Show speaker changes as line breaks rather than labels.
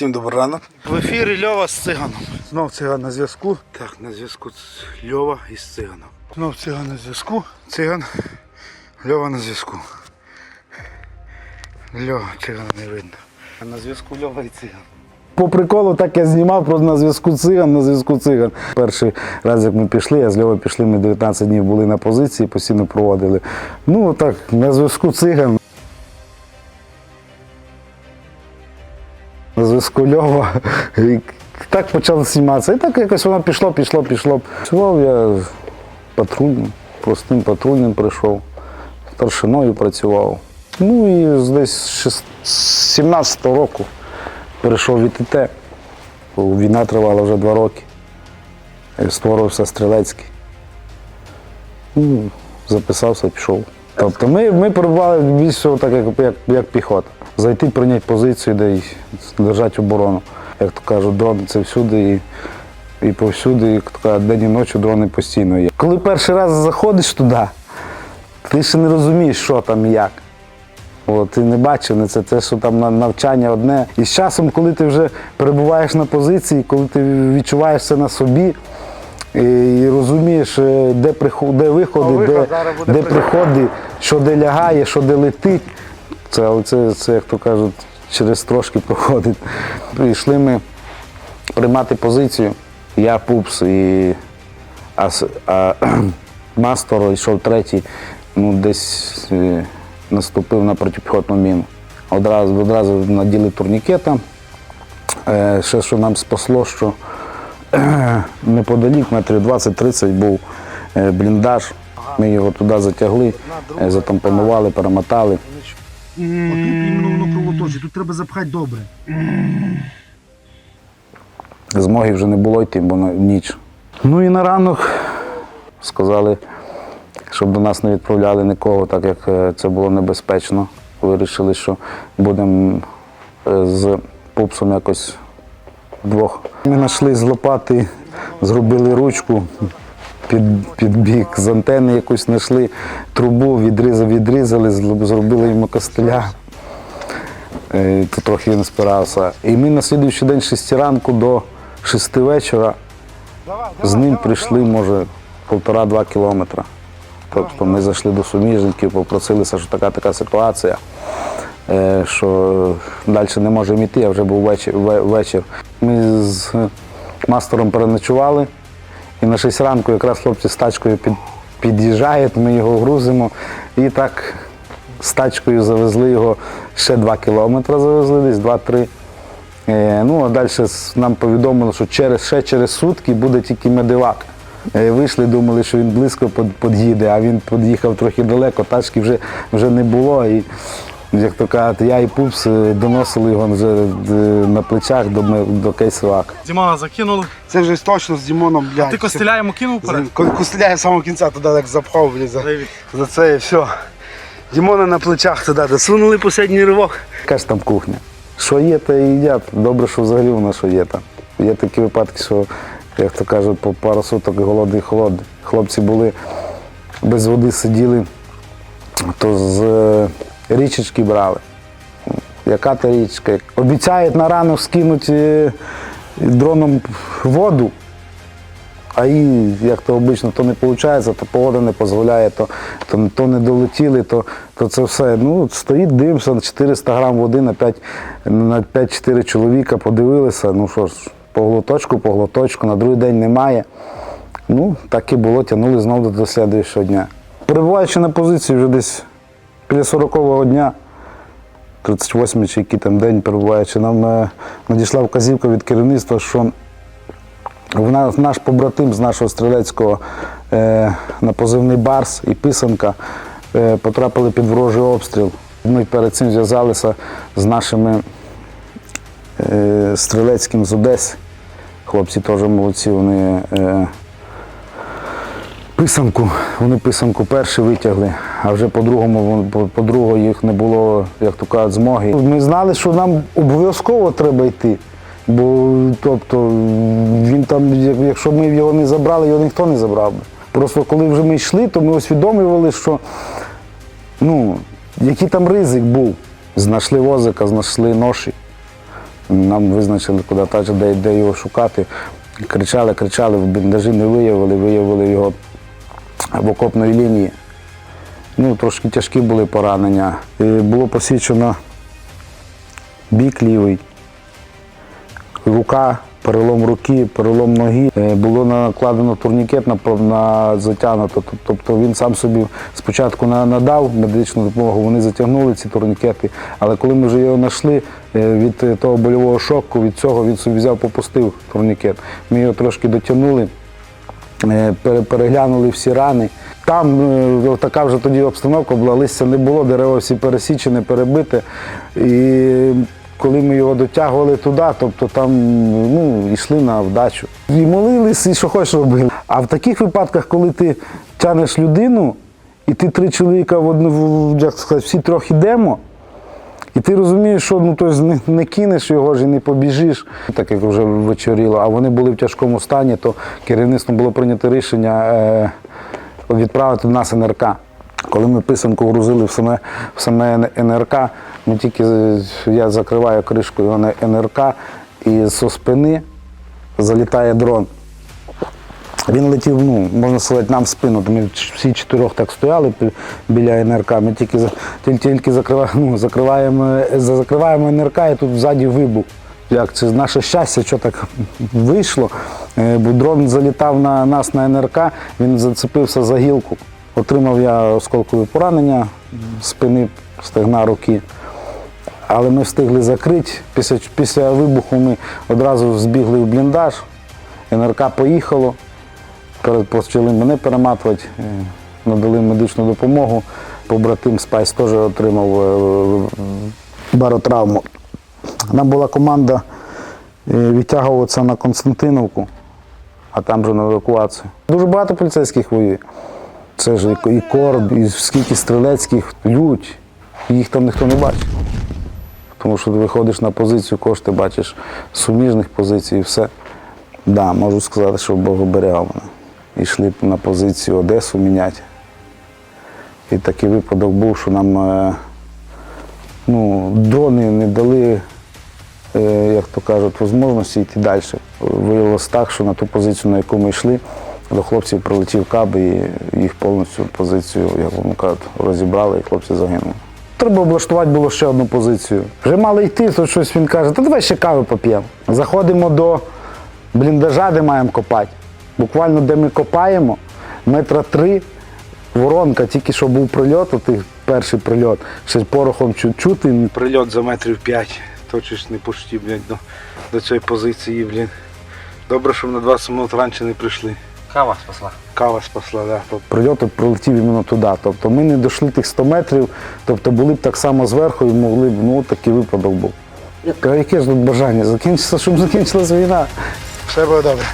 Всім добрий ранок. В ефірі Льова з циганом. Знов циган на зв'язку. Так, на зв'язку з Льова із циганом. Знов циган на зв'язку. Циган. Льова на зв'язку. Льова, цигана не видно. А на зв'язку Льова і циган.
По приколу так я знімав просто на зв'язку циган, на зв'язку циган. Перший раз, як ми пішли, я з Льова пішли, ми 19 днів були на позиції, постійно проводили. Ну так, на зв'язку циган. На зв'язку. І так почав зніматися. І так якось воно пішло, пішло, пішло. Працював я патрульним, простим патрульним прийшов, старшиною працював. Ну і десь з 17-го року перейшов в ІТТ. бо Війна тривала вже два роки. Е, Створився стрілецький. Ну, записався, пішов. Тобто ми, ми перебували більш всього так, як, як, як піхота. Зайти, прийняти позицію, де й держати оборону. Як то кажуть, дрон це всюди і, і повсюди, як то кажуть, день і ночі дрони постійно є. Коли перший раз заходиш туди, ти ще не розумієш, що там і як. О, ти не бачив не це, це що там навчання одне. І з часом, коли ти вже перебуваєш на позиції, коли ти відчуваєш це на собі і, розумієш, е, де, приход, де виходи,
виход
де, де приходи, що де лягає, що де летить. Це, але це, це, як то кажуть, через трошки проходить. Прийшли ми приймати позицію. Я пупс і а, а Мастор йшов третій, ну десь е, наступив на протипіхотну міну. Одразу, одразу наділи турнікетом. Е, ще що нам спасло, що неподалік, метрів 20-30 був е, бліндаж. Ми його туди затягли, е, затампонували, перемотали.
Отут воно кровоточить, тут треба запхати добре.
Змоги вже не було йти, бо ніч. Ну і на ранок сказали, щоб до нас не відправляли нікого, так як е, це було небезпечно. Вирішили, що будемо з пупсом якось вдвох. Ми знайшли з лопати, зробили ручку під, під бік, з антени якусь знайшли трубу, відрізали, відрізали, зробили йому костеля. Е, То трохи він спирався. І ми на слідуючий день з 6 ранку до 6 вечора з ним прийшли, може, півтора-два кілометри. Тобто ми зайшли до суміжників, попросилися, що така така ситуація, що далі не можемо йти, а вже був вечір. Ми з мастером переночували, і на 6 ранку якраз хлопці з тачкою під, під'їжджають, ми його грузимо і так з тачкою завезли його ще 2 кілометри, завезли десь 2-3. Е, Ну, а далі нам повідомили, що через, ще через сутки буде тільки медивак. Е, Вийшли, думали, що він близько під'їде, а він під'їхав трохи далеко, тачки вже, вже не було. І, як то кажуть, я і пупс е, доносили його вже е, на плечах до, до кейсивака.
Дімана закинули.
Це вже точно з Дімоном, блядь.
Ти костеля йому кинув вперед?
Коли костеляє з самого кінця туди як запхав, блядь, за, за це і все. Дімона на плечах туди досунули останній ривок.
Яка ж там кухня? Що є, те і їдять. Добре, що взагалі воно що є там. Є такі випадки, що, як то кажуть, по пару суток голодний холодний. Хлопці були без води сиділи, то з е, річечки брали. Яка та річка? Обіцяють на ранок скинути е, дроном воду, а їй, як то обично, то не виходить, то погода не дозволяє, то, то, то не долетіли, то, то це все. Ну, стоїть, дивимося 400 грам води на 5 на 5-4 чоловіка, подивилися. Ну що ж, по глоточку, по глоточку, на другий день немає. Ну, так і було, тягнули знову до слідуючого дня. Перебуваючи на позиції вже десь біля 40-го дня, 38 чи який там день перебуваючи, нам е, надійшла вказівка від керівництва, що в нас, наш побратим з нашого стрілецького е, на позивний Барс і Писанка е, потрапили під ворожий обстріл. Ми перед цим зв'язалися з нашими стрілецьким з Одеси. Хлопці теж молодці, вони писанку, вони писанку перші витягли, а вже по-другому, по- по-другому їх не було, як то кажуть, змоги. Ми знали, що нам обов'язково треба йти. Бо тобто він там, як- якщо ми його не забрали, його ніхто не забрав. би. Просто коли вже ми йшли, то ми усвідомлювали, що ну, який там ризик був. Знайшли возика, знайшли ноші. Нам визначили, куди та де, де його шукати. Кричали, кричали, в бліндажі не виявили, виявили його в окопної лінії. Ну, трошки тяжкі були поранення. І було посічено бік лівий, рука, перелом руки, перелом ноги. Е, Було накладено турнікет на, на затягнуто. Тобто він сам собі спочатку надав медичну допомогу, вони затягнули ці турнікети. Але коли ми вже його знайшли е, від того больового шоку, від цього він собі взяв, попустив турнікет. Ми його трошки дотягнули. Е, переглянули всі рани. Там е, така вже тоді обстановка була, листя не було, дерева всі пересічені, перебите. І коли ми його дотягували туди, тобто там ну, йшли на вдачу. І молились, і що хочеш робили. А в таких випадках, коли ти тянеш людину, і ти три чоловіка в одну, як сказати, всі трьох ідемо, і ти розумієш, що ну, тобто не, не кинеш його ж і не побіжиш, так як вже вечоріло, а вони були в тяжкому стані, то керівництвом було прийнято рішення е, відправити нас НРК. Коли ми писанку грузили в саме, в саме НРК, ми тільки я закриваю кришкою НРК, і зі спини залітає дрон. Він летів, ну, можна сказати, нам в спину. Ми всі чотирьох так стояли біля НРК. Ми тільки, тільки, закриваємо, ну, закриваємо, закриваємо НРК і тут ззаді вибух. Як це наше щастя, що так вийшло. Е, Бо дрон залітав на нас на НРК, він зацепився за гілку. Отримав я осколкове поранення спини, стегна руки. Але ми встигли закрити. Після, після вибуху ми одразу збігли в бліндаж. НРК поїхало. Почали мене перематувати, е, надали медичну допомогу. Побратим Спайс теж отримав е, баротравму. Нам була команда е, відтягуватися на Константиновку, а там вже на евакуацію. Дуже багато поліцейських воює. Це ж і- корд, і скільки стрілецьких лють, їх там ніхто не бачить. Тому що ти виходиш на позицію, кошти бачиш суміжних позицій і все. Да, можу сказати, що Бог оберігав мене. Йшли на позицію Одесу міняти. І такий випадок був, що нам е, ну, дрони не дали, е, як то кажуть, можливості йти далі. Виявилось так, що на ту позицію, на яку ми йшли, до хлопців прилетів каб і їх повністю позицію, як вони кажуть, розібрали, і хлопці загинули. Треба облаштувати було ще одну позицію. Вже мали йти, то щось він каже, та давай ще кави поп'ємо. Заходимо до бліндажа, де маємо копати. Буквально де ми копаємо, метра три, воронка, тільки що був прильот, от перший прильот, ще з порохом чу- чути.
Прильот за метрів 5. Точиш не почти, блядь, до, до цієї позиції, блін. Добре, що ми на 20 минут раніше не прийшли.
Кава спасла.
Кава спасла, да. Тобто
Прильот прилетів іменно туди. Тобто ми не дійшли тих 100 метрів, тобто були б так само зверху і могли б, ну такий випадок був. Яке ж тут бажання? Закінчиться, щоб закінчилась війна.
все буде добре.